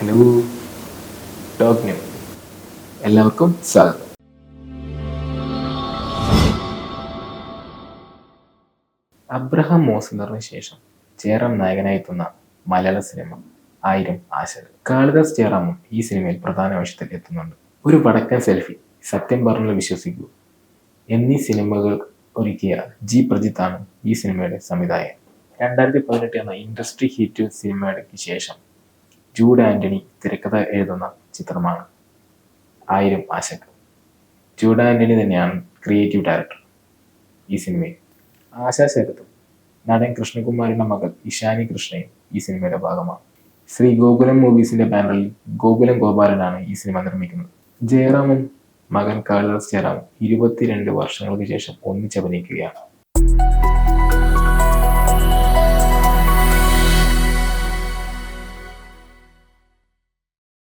Hello. ടോക്നം എല്ലാവർക്കും സ്വാഗതം. Abraham മോസ്ലറിന് ശേഷം ജയറാം നായകനായി എത്തുന്ന മലയാള സിനിമ ആയിരം ആശകൾ. കാളിദാസ് ജയറാമും ഈ സിനിമയിൽ പ്രധാന വേഷത്തിൽ എത്തുന്നുണ്ട്. ഒരു വടക്കൻ സെൽഫി സത്യം പറഞ്ഞു വിശ്വസിക്കൂ. എന്നീ സിനിമകൾ ഒരുക്കിയ ജി പ്രജിത്താണ് ഈ സിനിമയുടെ സംവിധായകൻ. രണ്ടായിരത്തി പതിനെട്ട് എന്ന ഇൻഡസ്ട്രി ഹിറ്റ് സിനിമയ്ക്ക് ശേഷം ജൂഡ് ആന്റണി തിരക്കഥ എഴുതുന്ന ചിത്രമാണ്. ആയിരം ആശകൾ ജൂഡ് ആന്റണി തന്നെയാണ് ക്രിയേറ്റീവ് ഡയറക്ടർ ഈ സിനിമയിൽ. ആശാ ശരത്തും നടൻ കൃഷ്ണകുമാരിയുടെ മകൾ ഇഷാനി കൃഷ്ണയും ഈ സിനിമയുടെ ഭാഗമാണ്. ശ്രീ ഗോകുലം മൂവീസിന്റെ ബാനറിൽ ഗോകുലം ഗോപാലനാണ് ഈ സിനിമ നിർമ്മിക്കുന്നത്. ജയറാമും മകൻ കാളിദാസ് ജയറാമും ഇരുപത്തിരണ്ട് വർഷങ്ങൾക്ക് ശേഷം ഒന്നിച്ചഭിനയിക്കുകയാണ്.